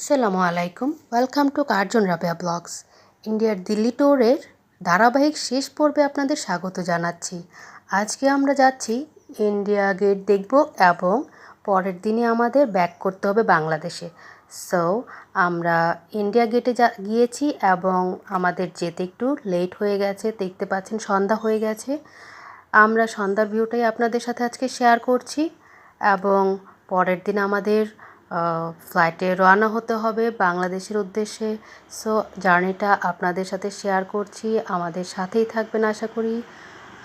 আসসালামু আলাইকুম। Welcome to Curzon Rabeya blogs ইন্ডিয়ার দিল্লি ট্যুরের ধারাবাহিক শেষ পর্বে আপনাদের স্বাগত জানাচ্ছি। আজকে আমরা যাচ্ছি ইন্ডিয়া গেট দেখব এবং পরের দিনে আমাদের ব্যাক করতে হবে বাংলাদেশে। সো আমরা ইন্ডিয়া গেটে যা গিয়েছি এবং আমাদের যেতে একটু লেট হয়ে গেছে, দেখতে পাচ্ছেন সন্ধ্যা হয়ে গেছে। আমরা সন্ধ্যার ভিউটাই আপনাদের সাথে আজকে শেয়ার করছি এবং পরের দিন আমাদের ফ্লাইটে রওনা হতে হবে বাংলাদেশের উদ্দেশ্যে। সো জার্নিটা আপনাদের সাথে শেয়ার করছি। আমাদের সাথেই থাকবেন আশা করি।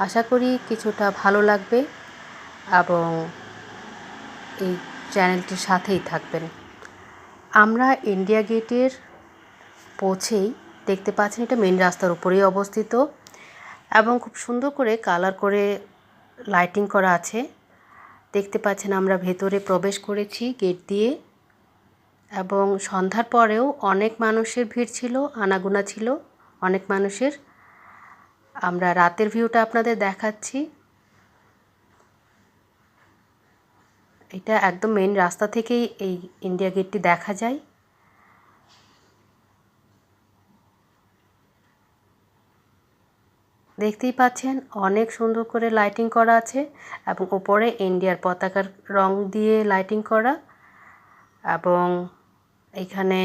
আশা করি কিছুটা ভালো লাগবে এবং এই চ্যানেলটির সাথেই থাকবেন। আমরা ইন্ডিয়া গেটের পৌঁছেই দেখতে পাচ্ছেন এটা মেন রাস্তার উপরেই অবস্থিত এবং খুব সুন্দর করে কালার করে লাইটিং করা আছে। দেখতে পাচ্ছেন আমরা ভেতরে প্রবেশ করেছি গেট দিয়ে। এবং সন্ধ্যার পরেও অনেক মানুষের ভিড় ছিল, আনাগোনা ছিল, অনেক মানুষের। আমরা রাতের ভিউটা আপনাদের দেখাচ্ছি। এটা একদম মেন রাস্তা থেকেই এই ইন্ডিয়া গেটটি দেখা যায়। দেখতেই পাচ্ছেন অনেক সুন্দর করে লাইটিং করা আছে এবং উপরে ইন্ডিয়ার পতাকার রং দিয়ে লাইটিং করা এবং এখানে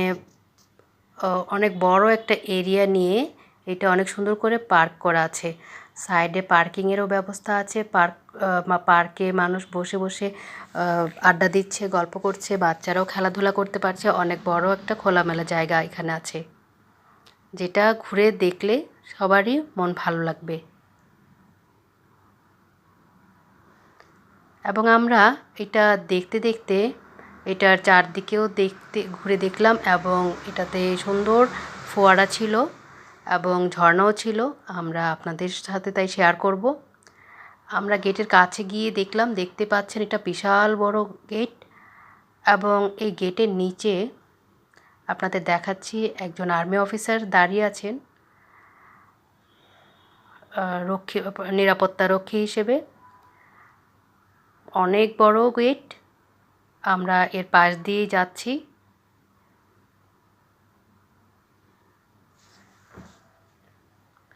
অনেক বড় একটা এরিয়া নিয়ে এটা অনেক সুন্দর করে পার্ক করা আছে। সাইডে পার্কিংয়েরও ব্যবস্থা আছে পার্ক পার্কে মানুষ বসে বসে আড্ডা দিচ্ছে, গল্প করছে, বাচ্চারাও খেলাধুলা করতে পারছে, অনেক বড় একটা খোলামেলা জায়গা এখানে আছে। যেটা ঘুরে দেখলে সবারই মন ভালো লাগবে। এবং আমরা এটা দেখতে দেখতে, এটার চারদিকেও দেখতে, ঘুরে দেখলাম এবং এটাতে সুন্দর ফোয়ারা ছিল এবং ঝর্ণাও ছিল। আমরা আপনাদের সাথে তাই শেয়ার করব। আমরা গেটের কাছে গিয়ে দেখলাম, দেখতে পাচ্ছেন এটা বিশাল বড় গেট এবং এই গেটের নিচে আপনাদের দেখাচ্ছি একজন আর্মি অফিসার দাঁড়িয়ে আছেন। রক্ষী, নিরাপত্তা রক্ষী হিসেবে। অনেক বড় গেট আমরা এর পাশ দিয়ে যাচ্ছি।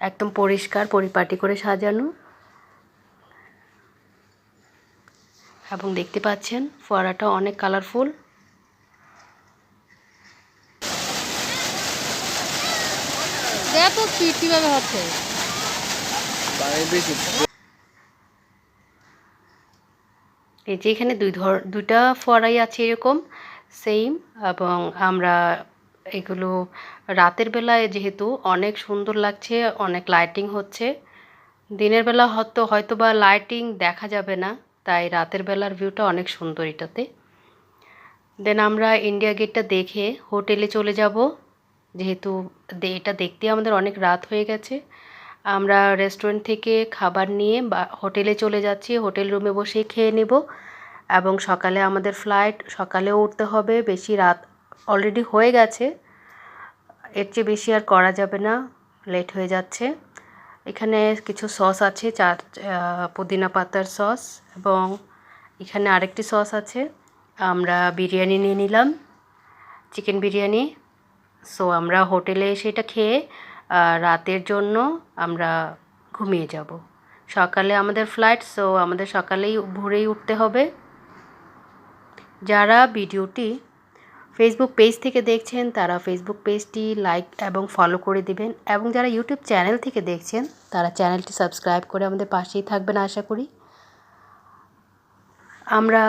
একদম পরিষ্কার, পরিপাটি করে সাজানো। এবং দেখতে পাচ্ছেন, ফোয়ারাটা অনেক কালারফুল স্পিড কীভাবে হচ্ছে। এই যে এখানে দুই ধর, দুইটা ফোয়ারাই আছে এরকম সেম এবং আমরা এগুলো রাতের বেলায় যেহেতু অনেক সুন্দর লাগছে, অনেক লাইটিং হচ্ছে, দিনের বেলা হয়তো হয়তো বা লাইটিং দেখা যাবে না, তাই রাতের বেলার ভিউটা অনেক সুন্দর এটাতে। দেন আমরা ইন্ডিয়া গেটটা দেখে হোটেলে চলে যাব, যেহেতু এটা দেখতে আমাদের অনেক রাত হয়ে গেছে। আমরা রেস্টুরেন্ট থেকে খাবার নিয়ে বা হোটেলে চলে যাচ্ছি। হোটেল রুমে বসে খেয়ে নেব এবং সকালে আমাদের ফ্লাইট সকালেও উঠতে হবে। বেশি রাত অলরেডি হয়ে গেছে। এর চেয়ে বেশি আর করা যাবে না। লেট হয়ে যাচ্ছে। এখানে কিছু সস আছে, চার পুদিনা পাতার সস এবং এখানে আরেকটি সস আছে। আমরা বিরিয়ানি নিয়ে নিলাম। চিকেন বিরিয়ানি। সো আমরা হোটেলে সেটা খেয়ে রাতের জন্য আমরা ঘুমিয়ে যাব। সকালে আমাদের ফ্লাইট সো আমাদের সকালেই ভোরেই উঠতে হবে। যারা ভিডিওটি ফেসবুক পেজ থেকে দেখছেন, তারা ফেসবুক পেজটি লাইক এবং ফলো করে দিবেন এবং যারা ইউটিউব চ্যানেল থেকে দেখছেন, তারা চ্যানেলটি সাবস্ক্রাইব করে আমাদের পাশেই থাকবেন আশা করি। আমরা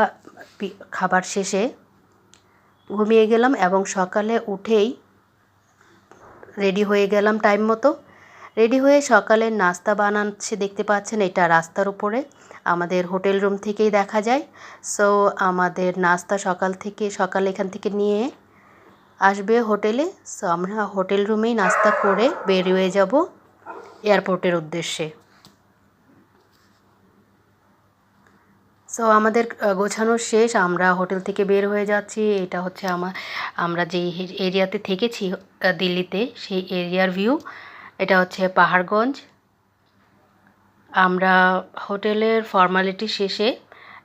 খাবার শেষে ঘুমিয়ে গেলাম এবং সকালে উঠেই রেডি হয়ে গেলাম টাইম মতো। রেডি হয়ে সকালে নাস্তা বানাচ্ছে, দেখতে পাচ্ছেন এটা রাস্তার উপরে। আমাদের হোটেল রুম থেকেই দেখা যায়। সো আমাদের নাস্তা সকাল থেকে, সকাল এখান থেকে নিয়ে আসবে হোটেলে। সো আমরা হোটেল রুমেই নাস্তা করে বেরিয়ে যাব এয়ারপোর্টের উদ্দেশ্যে। সো আমাদের গোছানো শেষ। আমরা হোটেল থেকে বের হয়ে যাচ্ছি। এটা হচ্ছে আমার, আমরা যেই এরিয়াতে থেকেছি দিল্লিতে, সেই এরিয়ার ভিউ। এটা হচ্ছে পাহাড়গঞ্জ। আমরা হোটেলের ফর্মালিটি শেষে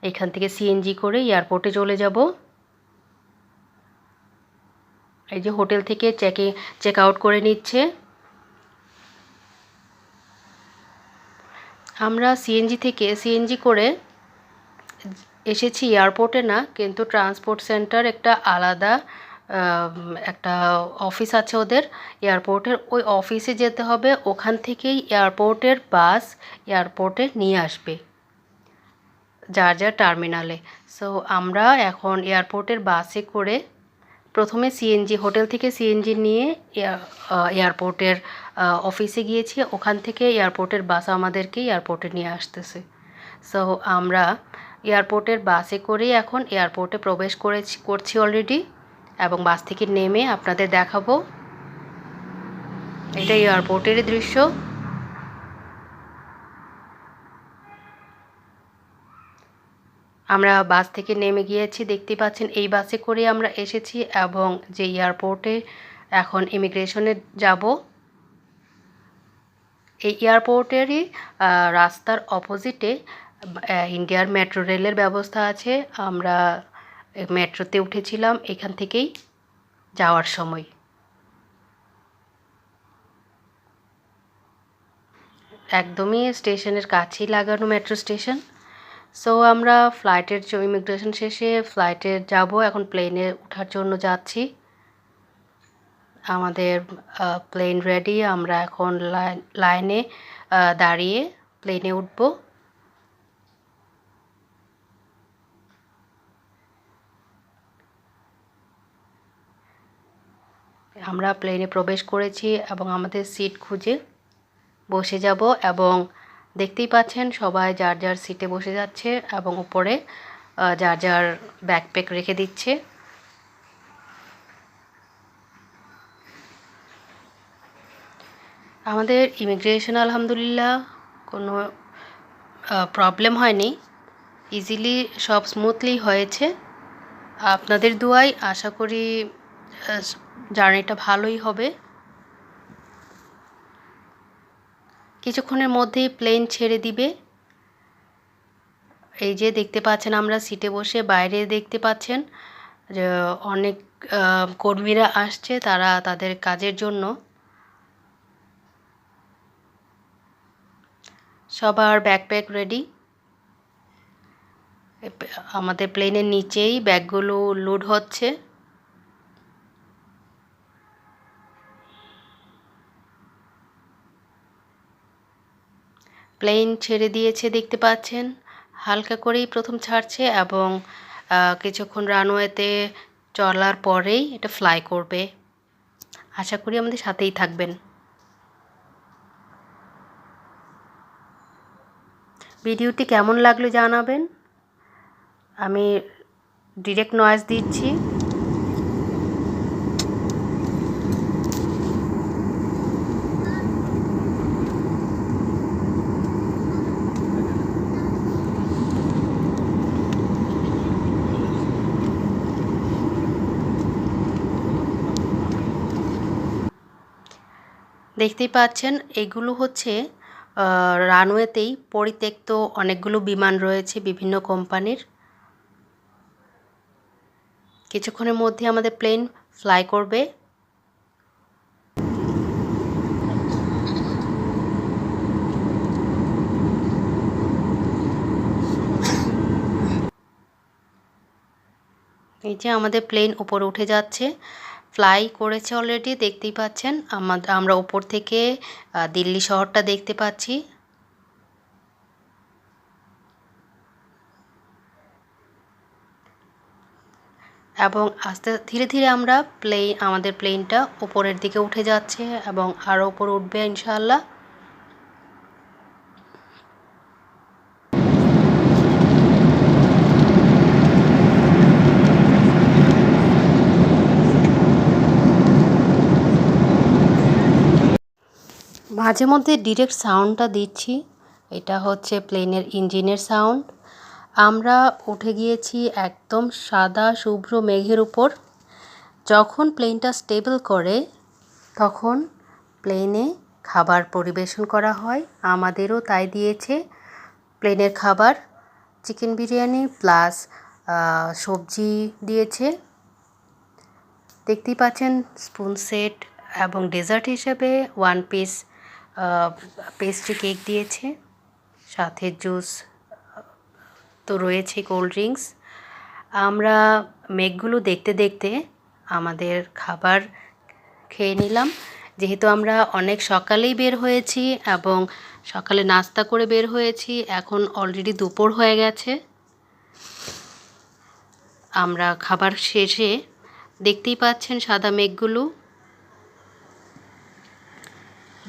এখান থেকে সিএনজি করে এয়ারপোর্টে চলে যাব। এই যে হোটেল থেকে চেকে চেক আউট করে নিচ্ছে। আমরা সিএনজি থেকে সিএনজি করে এসেছি এয়ারপোর্টে না, কিন্তু ট্রান্সপোর্ট সেন্টার একটা আলাদা একটা অফিস আছে ওদের। এয়ারপোর্টের ওই অফিসে যেতে হবে, ওখান থেকেই এয়ারপোর্টের বাস এয়ারপোর্টে নিয়ে আসবে, যার যার টার্মিনালে সো আমরা এখন এয়ারপোর্টের বাসে করে প্রথমে সিএনজি হোটেল থেকে সিএনজি নিয়ে এয়ার- এয়ারপোর্টের অফিসে গিয়েছি। ওখান থেকে এয়ারপোর্টের বাস আমাদেরকে এয়ারপোর্টে নিয়ে আসতেছে। সো আমরা এয়ারপোর্টের বাসে করেই এখন এয়ারপোর্টে প্রবেশ করেছি, করছি অলরেডি এবং বাস থেকে নেমে আপনাদের দেখাবো। এটা এয়ারপোর্টেরই দৃশ্য। আমরা বাস থেকে নেমে গিয়েছি, দেখতে পাচ্ছেন এই বাসে করে আমরা এসেছি এবং যে এয়ারপোর্টে এখন ইমিগ্রেশনে যাব, এই এয়ারপোর্টেরই রাস্তার অপোজিটে ইন্ডিয়ার মেট্রো রেলের ব্যবস্থা আছে। আমরা মেট্রোতে উঠেছিলাম এখান থেকেই যাওয়ার সময়। একদমই স্টেশনের কাছেই লাগানো মেট্রো স্টেশন। সো আমরা ফ্লাইটের ইমিগ্রেশন শেষে ফ্লাইটে যাব, এখন প্লেনে ওঠার জন্য যাচ্ছি। আমাদের প্লেন রেডি আমরা এখন লাইন- লাইনে দাঁড়িয়ে প্লেনে উঠব। আমরা প্লেনে প্রবেশ করেছি এবং আমাদের সিট খুঁজে বসে যাব এবং দেখতেই পাচ্ছেন সবাই যার যার সিটে বসে যাচ্ছে এবং উপরে যার যার ব্যাকপ্যাক রেখে দিচ্ছে। আমাদের ইমিগ্রেশন আলহামদুলিল্লাহ কোনো প্রবলেম হয়নি। ইজিলি সব স্মুথলি হয়েছে। আপনাদের দুয়াই, আশা করি জার্নিটা ভালোই হবে। কিছুক্ষণের মধ্যেই প্লেন ছেড়ে দিবে। এই যে দেখতে পাচ্ছেন আমরা সিটে বসে, বাইরে দেখতে পাচ্ছেন যে অনেক কর্মীরা আসছে তারা তাদের কাজের জন্য। সবার ব্যাকপ্যাক রেডি আমাদের প্লেনের নিচেই ব্যাগগুলো লোড হচ্ছে। প্লেন ছেড়ে দিয়েছে দেখতে পাচ্ছেন। হালকা করেই প্রথম ছাড়ছে এবং কিছুক্ষণ রানওয়েতে চলার পরেই এটা ফ্লাই করবে। আশা করি আমাদের সাথেই থাকবেন। ভিডিওটি কেমন লাগল জানাবেন। আমি ডিরেক্ট নয়েজ দিচ্ছি। দেখতেই পাচ্ছেন, এগুলো হচ্ছে রানওয়েতেই পরিত্যক্ত অনেকগুলো বিমান রয়েছে বিভিন্ন কোম্পানির। কিছুক্ষণের মধ্যে আমাদের প্লেন ফ্লাই করবে। এই যে আমাদের প্লেন উপরে উঠে যাচ্ছে। ফ্লাই করেছে অলরেডি দেখতেই পাচ্ছেন। আমরা ওপর থেকে দিল্লি শহরটা দেখতে পাচ্ছি। এবং আস্তে, ধীরে ধীরে আমরা প্লেন আমাদের প্লেনটা ওপরের দিকে উঠে যাচ্ছে এবং আরও ওপরে উঠবে, ইনশাআল্লাহ। মাঝে মধ্যে ডিরেক্ট সাউন্ডটা দিচ্ছি। এটা হচ্ছে প্লেনের ইঞ্জিনের সাউন্ড আমরা উঠে গিয়েছি একদম সাদা, শুভ্র মেঘের উপর। যখন প্লেনটা স্টেবল করে, তখন প্লেনে খাবার পরিবেশন করা হয়। আমাদেরও তাই দিয়েছে। প্লেনের খাবার চিকেন বিরিয়ানি প্লাস সবজি দিয়েছে। দেখতেই পাচ্ছেন স্পুন সেট এবং ডেজার্ট হিসেবে ওয়ান পিস পেস্ট্রি কেক দিয়েছে, সাথে জুস তো রয়েছে কোল্ড ড্রিঙ্কস আমরা মেঘগুলো দেখতে দেখতে আমাদের খাবার খেয়ে নিলাম। যেহেতু আমরা অনেক সকালেই বের হয়েছি এবং সকালে নাস্তা করে বের হয়েছি, এখন অলরেডি দুপুর হয়ে গেছে। আমরা খাবার শেষে দেখতেই পাচ্ছেন সাদা মেঘগুলো।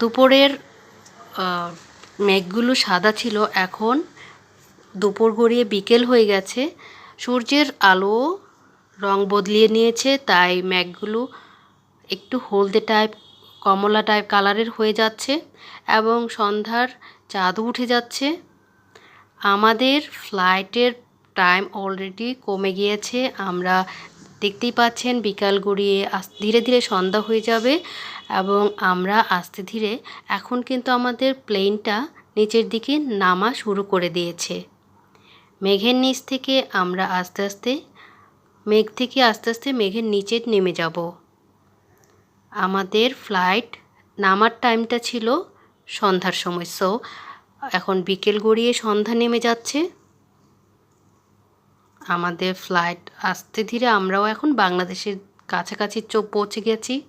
দুপুরের মেঘগুলো সাদা ছিল। এখন দুপুর গড়িয়ে বিকেল হয়ে গেছে। সূর্যের আলো রং বদলিয়ে নিয়েছে, তাই মেঘগুলো একটু হলদে টাইপ কমলা টাইপ কালারের হয়ে যাচ্ছে এবং সন্ধ্যার চাঁদও উঠে যাচ্ছে। আমাদের ফ্লাইটের টাইম অলরেডি কমে গিয়েছে। আমরা দেখতেই পাচ্ছেন বিকাল গড়িয়ে ধীরে ধীরে সন্ধ্যা হয়ে যাবে। এবং আমরা আস্তে ধীরে এখন কিন্তু আমাদের প্লেনটা নিচের দিকে নামা শুরু করে দিয়েছে। মেঘের নিচ থেকে আমরা আস্তে আস্তে, মেঘ থেকে আস্তে আস্তে মেঘের নিচে নেমে যাব। আমাদের ফ্লাইট নামার টাইমটা ছিল সন্ধ্যার সময়। সো এখন বিকেল গড়িয়ে সন্ধ্যা নেমে যাচ্ছে। আমাদের ফ্লাইট আস্তে ধীরে আমরাও এখন বাংলাদেশের কাছাকাছি চোখ পৌঁছে গেছি।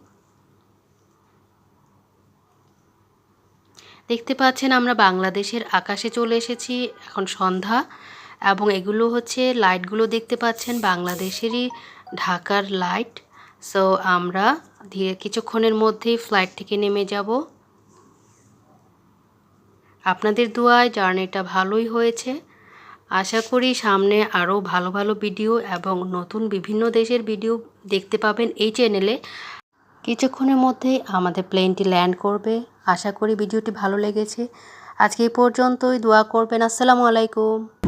দেখতে পাচ্ছেন আমরা বাংলাদেশের আকাশে চলে এসেছি, এখন সন্ধ্যা এবং এগুলো হচ্ছে লাইটগুলো দেখতে পাচ্ছেন, বাংলাদেশেরই ঢাকার লাইট। সো আমরা ধীরে কিছুক্ষণের মধ্যেই ফ্লাইট থেকে নেমে যাব। আপনাদের দোয়ায় জার্নিটা ভালোই হয়েছে। আশা করি সামনে আরও ভালো ভালো ভিডিও এবং নতুন বিভিন্ন দেশের ভিডিও দেখতে পাবেন এই চ্যানেলে কিছুক্ষণের মধ্যেই আমাদের প্লেনটি ল্যান্ড করবে। আশা করি ভিডিওটি ভালো লেগেছে। আজকে এই পর্যন্তই দোয়া করবেন। আসসালামু আলাইকুম।